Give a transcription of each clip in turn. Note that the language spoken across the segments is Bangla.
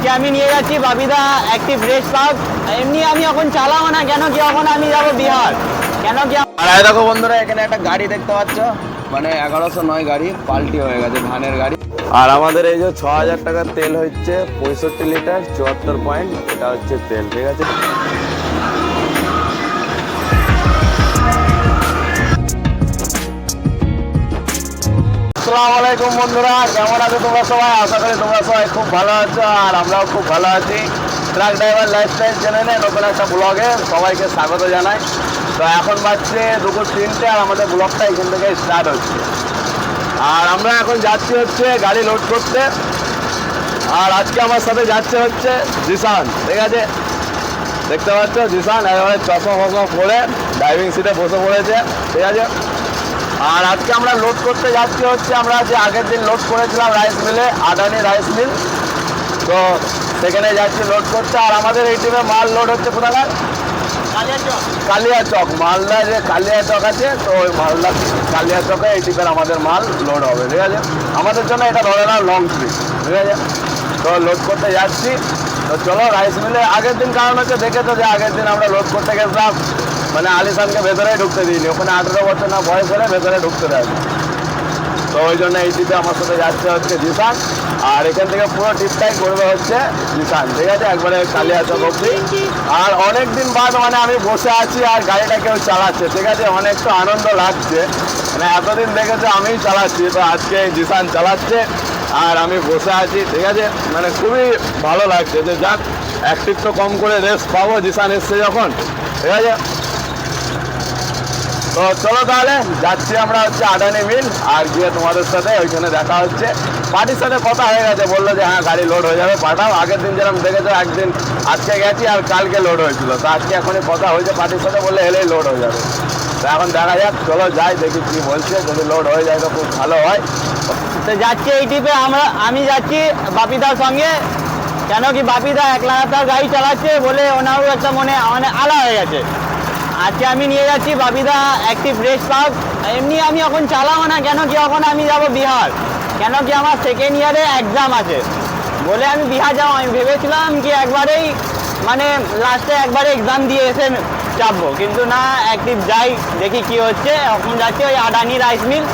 আজকে আমি নিয়ে যাচ্ছি, বাবিদা একটি ফ্রেশ পাব এমনি আমি এখন চালাবো না, কেন কি এখন আমি যাব বিহার। কেন কি আর দেখো বন্ধুরা, এখানে একটা গাড়ি দেখতে পাচ্ছ? মানে এগারোশো নয় গাড়ি, পাল্টি হয়ে গেছে, ধানের গাড়ি। আর আমাদের এই যে ছ হাজার টাকার তেল হচ্ছে পঁয়ষট্টি লিটার, চুয়াত্তর পয়েন্ট, এটা হচ্ছে তেল, ঠিক আছে? আসসালামু আলাইকুম বন্ধুরা, কেমন আছো তোমরা সবাই? আশা করি তোমরা সবাই খুব ভালো আছো আর আমরাও খুব ভালো আছি। ট্রাক ড্রাইভার লাইফস্টাইল চ্যানেলে নতুন একটা ব্লগে সবাইকে স্বাগত জানাই। তো এখন বাজছে দুপুর তিনটে আর আমাদের ব্লগটা এখান থেকে স্টার্ট হচ্ছে। আর আমরা এখন যাচ্ছি হচ্ছে গাড়ি লোড করতে। আর আজকে আমার সাথে যাচ্ছে হচ্ছে জিসান, ঠিক আছে? দেখতে পাচ্ছ জিসান, একেবারে চশমা ফসমা পরে ড্রাইভিং সিটে বসে পড়েছে, ঠিক আছে? আর আজকে আমরা লোড করতে যাচ্ছি হচ্ছে আমরা যে আগের দিন লোড করেছিলাম রাইস মিলে আদানি রাইস মিল তো সেখানে যাচ্ছি লোড করতে। আর আমাদের এই টিমে মাল লোড হচ্ছে কোথাকার? কালিয়া চক। মালদা যে কালিয়া চক আছে, তো ওই মালদা, কালিয়া চকে এই টিপের আমাদের মাল লোড হবে, ঠিক আছে? আমাদের জন্য এটা ধরে না লং ট্রিপ ঠিক আছে? তো লোড করতে যাচ্ছি। তো চলো রাইস মিলে আগের দিন কারণ হচ্ছে দেখে তো যে আগের দিন আমরা লোড করতে গেছিলাম মানে আলিসানকে ভেতরে ঢুকতে দিইনি। ওখানে আঠেরো বছর না বয়স হলে ভেতরে ঢুকতে দেয়। তো ওই জন্য এই টিপে আমার সাথে যাচ্ছে হচ্ছে জিসান। আর এখান থেকে পুরো টিপটাই করবে হচ্ছে জিসান। ঠিক আছে? একবারে কালিয়া চক অব্দি আর অনেক দিন বাদ মানে আমি বসে আছি আর গাড়িটা কেউ চালাচ্ছে। ঠিক আছে? অনেক তো আনন্দ লাগছে। মানে এতদিন দেখেছে আমিই চালাচ্ছি। তো আজকে জিসান চালাচ্ছে আর আমি বসে আছি। ঠিক আছে? মানে খুবই ভালো লাগছে। যে যাক অ্যাক্টিভ তো কম করে রেস্ট পাবো। জিসান এসছে যখন। ঠিক আছে? তো চলো তাহলে, যাচ্ছি আমরা হচ্ছে আদানি মিল আর গিয়ে তোমাদের সাথে ওইখানে দেখা হচ্ছে। পার্টির সাথে কথা হয়ে গেছে, বলল যে হ্যাঁ গাড়ি লোড হয়ে যাবে, পাঠাও। আগের দিন যেরকম দেখেছ, একদিন আজকে গেছি আর কালকে লোড হয়েছিল। তো আজকে এখনই কথা হয়েছে, পার্টির সাথে বললে এলেই লোড হয়ে যাবে। তো এখন দেখা যাক, চলো যাই, দেখি কি বলছে। যদি লোড হয়ে যায় তো খুব ভালো হয়। তো যাচ্ছি এই টিপে আমরা, আমি যাচ্ছি বাপিদার সঙ্গে। কেন কি বাপিদা এক লাগাতার গাড়ি চালাচ্ছে বলে ওনারও একটা মনে মানে আলা হয়ে গেছে। আজকে আমি নিয়ে যাচ্ছি বাবিদা অ্যাক্টিভ রেস পার্ক এমনি আমি এখন চালাবো না, কেন কি এখন আমি যাব বিহার? কেন কি আমার সেকেন্ড ইয়ারে এক্সাম আছে? বলে আমি বিহার যাব। আমি ভেবেছিলাম কি একবারেই মানে লাস্টে একবারে এক্সাম দিয়ে এসে চাপবো। কিন্তু না অ্যাক্টিভ যাই, দেখি কি হচ্ছে। এখন যাচ্ছি ওই আদানি রাইস মিল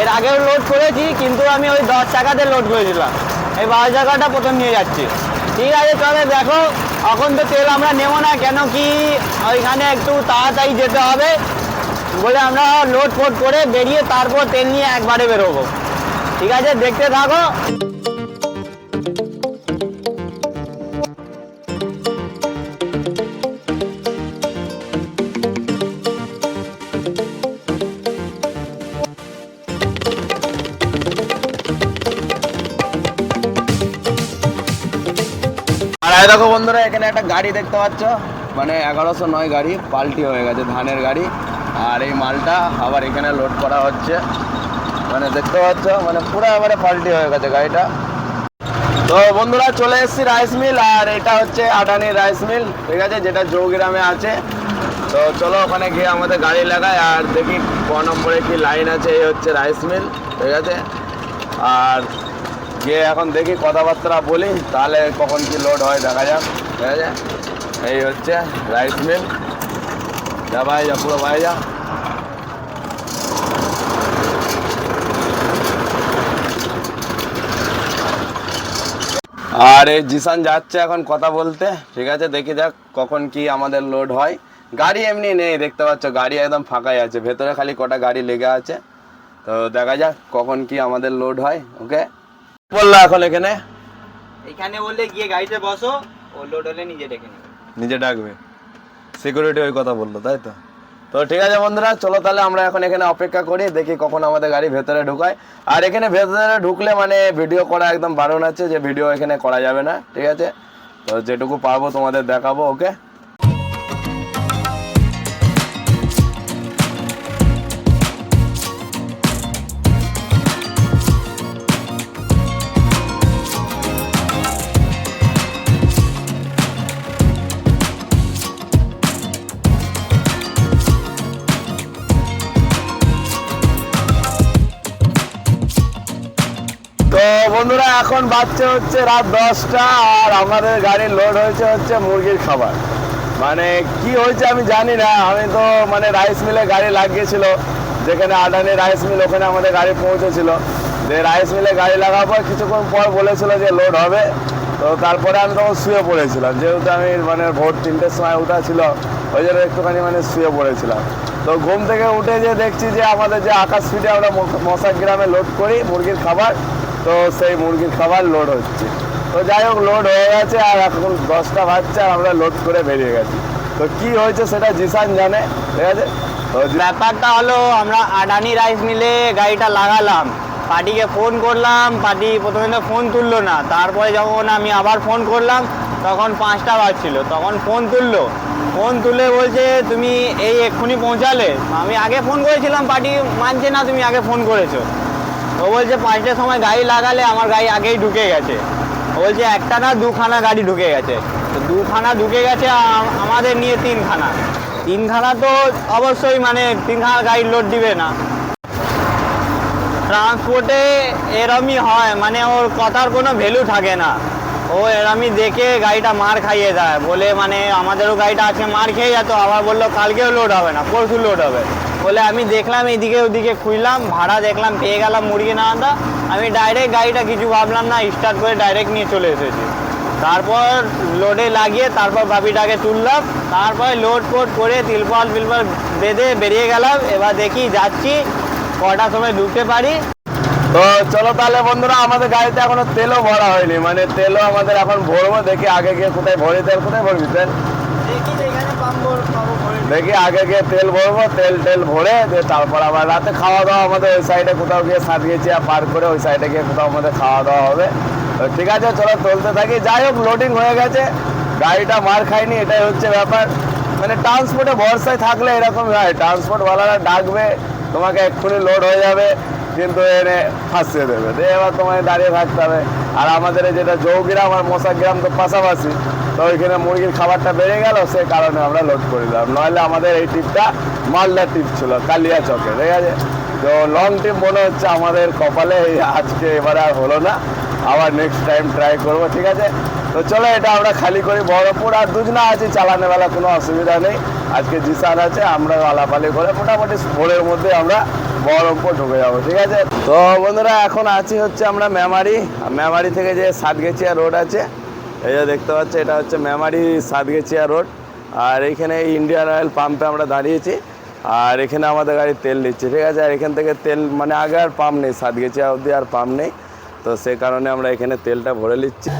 এর আগেও লোড করেছি, কিন্তু আমি ওই দশ টাকাতে লোড করেছিলাম। এই বারো টাকাটা প্রথম নিয়ে যাচ্ছি। ঠিক আছে, তবে দেখো এখন তো তেল আমরা নেব না, কেন কি ওইখানে একটু তাড়াতাড়ি যেতে হবে। বলে আমরা লোড ফোড করে বেরিয়ে তারপর তেল নিয়ে একবারে বেরোবো। ঠিক আছে, দেখতে থাকো। এই দেখো বন্ধুরা, এখানে একটা গাড়ি দেখতে পাচ্ছ। মানে এগারোশো নয় গাড়ি, পাল্টি হয়ে গেছে ধানের গাড়ি। আর এই মালটা আবার এখানে লোড করা হচ্ছে। মানে দেখতে পাচ্ছ মানে পুরো এবারে পাল্টি হয়ে গেছে গাড়িটা। তো বন্ধুরা, চলে এসেছি রাইস মিল আর এটা হচ্ছে আডানি রাইস মিল ঠিক আছে, যেটা চৌগ্রামে আছে। তো চলো ওখানে গিয়ে আমাদের গাড়ি লাগাই, আর দেখি ক নম্বরে কি লাইন আছে, এই হচ্ছে রাইস মিল ঠিক আছে। আর গিয়ে এখন দেখি কথাবার্তা বলি, তাহলে কখন কি লোড হয় দেখা যাক। ঠিক আছে এই হচ্ছে রাইস মিল যা ভাই, যা পুরো ভাই, যা। আর এই জিসান যাচ্ছে এখন কথা বলতে। ঠিক আছে, দেখি যাক কখন কি আমাদের লোড হয়। গাড়ি এমনি নেই, দেখতে পাচ্ছ, গাড়ি একদম ফাঁকাই আছে। ভেতরে খালি কটা গাড়ি লেগে আছে। তো দেখা যাক কখন কি আমাদের লোড হয় ওকে বলল এখন এখানে? এখানে বললে গিয়ে গাড়িতে বসো ও লোড হলে নিজে ডেকে নেবে। নিজে ডাকবে। সিকিউরিটি ওই কথা বলল তাই তো? তো ঠিক আছে বন্ধুরা চলো তাহলে আমরা এখন এখানে অপেক্ষা করি দেখি কখন আমাদের গাড়ি ভেতরে ঢুকায়। আর এখানে ভেতরে ঢুকলে মানে ভিডিও করা একদম বারণ আছে যে ভিডিও এখানে করা যাবে না ঠিক আছে? তো যেটুকু পারব তোমাদের দেখাবো ওকে বন্ধুরা, এখন বাচ্চা হচ্ছে রাত দশটা আর আমাদের গাড়ির লোড হয়েছে হচ্ছে মুরগির খাবার। মানে কি হয়েছে আমি জানি না। আমি তো মানে রাইস মিলে গাড়ি লাগিয়েছিল, যেখানে আদানি রাইস মিল ওখানে আমাদের গাড়ি পৌঁছেছিল। যে রাইস মিলে গাড়ি লাগার পর কিছুক্ষণ পর বলেছিল যে লোড হবে। তো তারপরে আমি তখন শুয়ে পড়েছিলাম। যেহেতু আমি মানে ভোর তিনটের সময় উঠা ছিল, ওই জন্য একটুখানি মানে শুয়ে পড়েছিলাম। তো ঘুম থেকে উঠে যে দেখছি যে আমাদের যে আকাশ ফিটে আমরা মশা গ্রামে লোড করি মুরগির খাবার তো সেই মুরগির খাবার লোড হচ্ছে। তো যাই হোক লোড হয়ে গেছে আর এখন দশটা আর আমরা লোড করে বেরিয়ে গেছি। তো কি হয়েছে সেটা জিসান জানে, ঠিক আছে? তো ব্যাপারটা হলো, আমরা আডানি রাইস মিলে গাড়িটা লাগালাম। পার্টিকে ফোন করলাম, পার্টি প্রথমে তো ফোন তুললো না। তারপরে যখন আমি আবার ফোন করলাম, তখন পাঁচটা বাজছিল। তখন ফোন তুললো। ফোন তুলে বলছে, তুমি এই এক্ষুনি পৌঁছালে? আমি আগে ফোন করেছিলাম, পার্টি মানছে না তুমি আগে ফোন করেছ। ও বলছে, পাঁচটার সময় গাড়ি লাগালে আমার গাড়ি আগেই ঢুকে গেছে। ও বলছে, একটা না দুখানা গাড়ি ঢুকে গেছে। তো দুখানা ঢুকে গেছে আমাদের নিয়ে তিনখানা। তিনখানা তো অবশ্যই মানে তিনখানা গাড়ি লোড দিবে না। ট্রান্সপোর্টে এরমই হয় মানে ওর কথার কোনো ভ্যালু থাকে না। ও এরমই দেখে গাড়িটা মার খাইয়ে দেয়। বলে মানে আমাদেরও গাড়িটা আজকে মার খেয়ে যেত আবার বলল, কালকেও লোড হবে না, পরশু লোড হবে। বলে, আমি দেখলাম, এদিকে ওদিকে খুঁজলাম ভাড়া দেখলাম, পেয়ে গেলাম মুরগি না আনতে। আমি ডাইরেক্ট গাড়িটা কিছু ভাবলাম না স্টার্ট করে ডাইরেক্ট নিয়ে চলে এসেছি। তারপর লোডে লাগিয়ে, তারপর বাপিটাকে তুললাম। তারপর লোড ফোড করে তিলপাল ফিলপাল বেঁধে বেরিয়ে গেলাম। এবার দেখি যাচ্ছি, কটার সময় ঢুকতে পারি। তো চলো তাহলে বন্ধুরা আমাদের গাড়িতে এখনও তেলও ভরা হয়নি। মানে তেলও আমাদের এখন ভরবো দেখি আগে গিয়ে কোথায় ভরি তেল কোথায় ভরবি তেল? দেখি আগে গিয়ে তেল ভরবো তেল টেল ভরে দিয়ে তারপর আবার রাতে খাওয়া দাওয়া আমাদের ওই সাইডে কোথাও গিয়ে সাত গেছি পার করে ওই সাইডে গিয়ে কোথাও আমাদের খাওয়া দাওয়া হবে। তো ঠিক আছে চলো চলতে থাকি। যাই হোক লোডিং হয়ে গেছে। গাড়িটা মার খায়নি এটাই হচ্ছে ব্যাপার। মানে ট্রান্সপোর্টে ভরসায় থাকলে এরকম হয়। ট্রান্সপোর্টওয়ালারা ডাকবে তোমাকে এক্ষুনি লোড হয়ে যাবে। কিন্তু এনে ফাঁসিয়ে দেবে। দিয়ে এবার তোমায় দাঁড়িয়ে থাকতে হবে। আর আমাদের যেটা জৌগ্রাম আর মশা গ্রাম তো পাশাপাশি, তো ওইখানে মুরগির খাবারটা বেড়ে গেল, সে কারণে আমরা লোড করে দিলাম নইলে আমাদের এই টিপটা মালদা টিপ ছিল, কালিয়া চকে ঠিক আছে? তো লং টিপ মনে হচ্ছে আমাদের কপালে, এই আজকে এবারে আর হলো না। আবার নেক্সট টাইম ট্রাই করব, ঠিক আছে? তো চলো, এটা আমরা খালি করি বহরমপুর। আর দুজনা আছি, চালানো বেলা কোনো অসুবিধা নেই। আজকে জিসান আছে আমরা আলাপালি করে মোটামুটি ভোরের মধ্যে আমরা বহরমপুর ঢুকে যাব, ঠিক আছে? তো বন্ধুরা, এখন আছি হচ্ছে আমরা মেমারি। মেমারি থেকে যে সাতগেছিয়া রোড আছে, এই যে দেখতে পাচ্ছি, এটা হচ্ছে মেমারি সাতগেছিয়া রোড। আর এইখানে ইন্ডিয়ান অয়েল পাম্পে আমরা দাঁড়িয়েছি। আর এখানে আমাদের গাড়ি তেল দিচ্ছে, ঠিক আছে? আর এখান থেকে তেল মানে আগে আর পাম্প নেই, সাতগেছিয়া অবধি আর পাম্প নেই। তো সে কারণে আমরা এখানে তেলটা ভরে নিচ্ছি।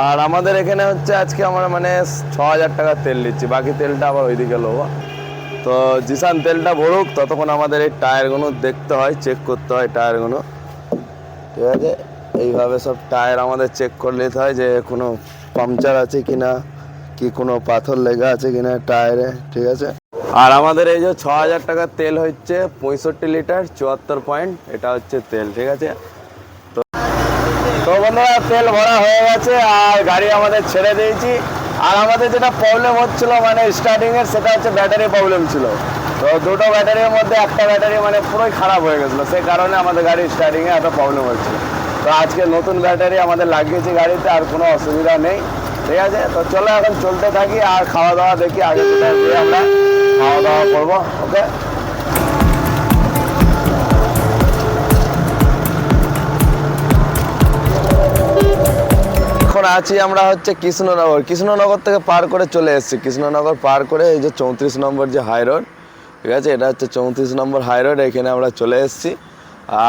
আর আমাদের এখানে হচ্ছে আজকে আমরা মানে ছ হাজার টাকা তেল নিচ্ছি। বাকি তেলটা আবার ওইদিকে নেব তো জিসান, তেলটা ভরুক, ততক্ষণ আমাদের এই টায়ারগুলো দেখতে হয় চেক করতে হয় টায়ারগুলো। ঠিক আছে? এইভাবে সব টায়ার আমাদের চেক করে নিতে হয় যে কোনো পাংচার আছে কি না কি কোনো পাথর লেগে আছে কিনা টায়ারে, ঠিক আছে? আর আমাদের এই যে ছ হাজার টাকার তেল হচ্ছে পঁয়ষট্টি লিটার, চুয়াত্তর পয়েন্ট, এটা হচ্ছে তেল, ঠিক আছে? তেল ভরা হয়ে গেছে আর গাড়ি আমাদের ছেড়ে দিয়েছি। আর আমাদের যেটা প্রবলেম হচ্ছিল মানে স্টার্টিং এর, সেটা হচ্ছে ব্যাটারি প্রবলেম ছিল। তো দুটো ব্যাটারির মধ্যে একটা ব্যাটারি মানে পুরোই খারাপ হয়ে গেছিল। সেই কারণে আমাদের গাড়ি স্টার্টিং এ এত প্রবলেম হচ্ছিল তো আজকে নতুন ব্যাটারি আমাদের লাগিয়েছি গাড়িতে, আর কোনো অসুবিধা নেই। ঠিক আছে? তো চলো এখন চলতে থাকি, আর খাওয়া দাওয়া দেখি আগে আমরা। খাওয়া দাওয়া করব ওকে এখন আছি আমরা হচ্ছে কৃষ্ণনগর। কৃষ্ণনগর থেকে পার করে চলে এসেছি। কৃষ্ণনগর পার করে এই যে চৌত্রিশ নম্বর যে হাই রোড ঠিক আছে? এটা হচ্ছে চৌত্রিশ নম্বর হাই রোড এখানে আমরা চলে এসেছি।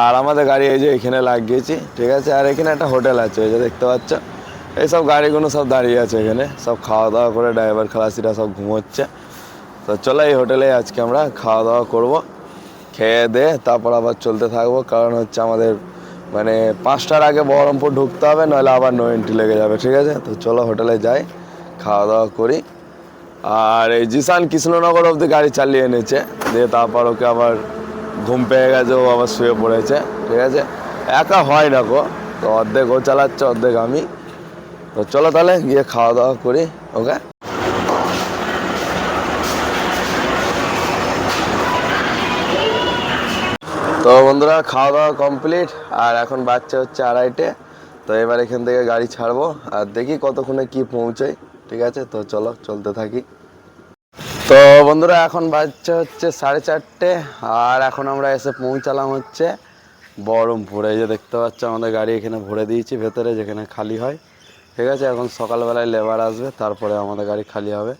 আর আমাদের গাড়ি এই যে এখানে লাগিয়েছি, ঠিক আছে? আর এখানে একটা হোটেল আছে, এই যে দেখতে পাচ্ছ? এইসব গাড়িগুলো সব দাঁড়িয়ে আছে এখানে। সব খাওয়া দাওয়া করে ড্রাইভার খালাসিরা সব ঘুমোচ্ছে। তো চলো এই হোটেলে আজকে আমরা খাওয়া দাওয়া করব, খেয়ে দে তারপর আবার চলতে থাকব। কারণ হচ্ছে আমাদের মানে পাঁচটার আগে বহরমপুর ঢুকতে হবে, নইলে আবার নো এন্ট্রি লেগে যাবে, ঠিক আছে? তো চলো হোটেলে যাই, খাওয়া দাওয়া করি। আর এই জিসান কৃষ্ণনগর অবধি গাড়ি চালিয়ে এনেছে, দিয়ে তারপর ওকে আবার ঘুম পেয়ে গেছে, ও আবার শুয়ে পড়েছে, ঠিক আছে? একা হয় না গো, তো অর্ধেক ও চালাচ্ছে, অর্ধেক আমি। তো চলো তাহলে গিয়ে খাওয়া দাওয়া করি, ওকে? তো বন্ধুরা খাওয়া দাওয়া কমপ্লিট আর এখন বাচ্চা হচ্ছে আড়াইটে, তো এবার এখান থেকে গাড়ি ছাড়বো, আর দেখি কতক্ষণে কি পৌঁছাই, ঠিক আছে? তো চলো, চলতে থাকি। তো বন্ধুরা, এখন বাচ্চা হচ্ছে সাড়ে চারটে, আর এখন আমরা এসে পৌঁছালাম হচ্ছে বহরমপুর। এই যে দেখতে পাচ্ছ, আমাদের গাড়ি এখানে ভরে দিয়েছি ভেতরে, যেখানে খালি হয়, ঠিক আছে? এখন সকালবেলায় লেবার আসবে, তারপরে আমাদের গাড়ি খালি হবে।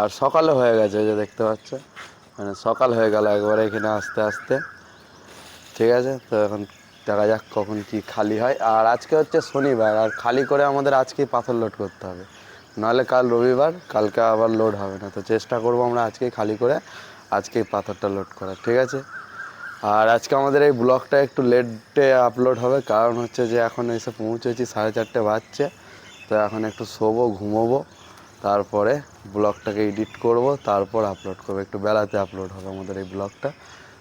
আর সকালে হয়ে গেছে যে দেখতে পাচ্ছ মানে সকাল হয়ে গেল, একবারে এখানে আস্তে আস্তে। ঠিক আছে? তো এখন দেখা যাক কখন কি খালি হয়। আর আজকে হচ্ছে শনিবার, আর খালি করে আমাদের আজকেই পাথর লোড করতে হবে। নাহলে কাল রবিবার, কালকে আবার লোড হবে না। তো চেষ্টা করব আমরা আজকেই খালি করে আজকেই পাথরটা লোড করার, ঠিক আছে? আর আজকে আমাদের এই ব্লগটা একটু লেটে আপলোড হবে। কারণ হচ্ছে যে এখন এসে পৌঁছেছি, সাড়ে চারটে বাজছে। তো এখন একটু শোবো, ঘুমোবো। তারপরে ব্লগটাকে এডিট করব, তারপর আপলোড করব। একটু বেলাতে আপলোড হবে আমাদের এই ব্লগটা।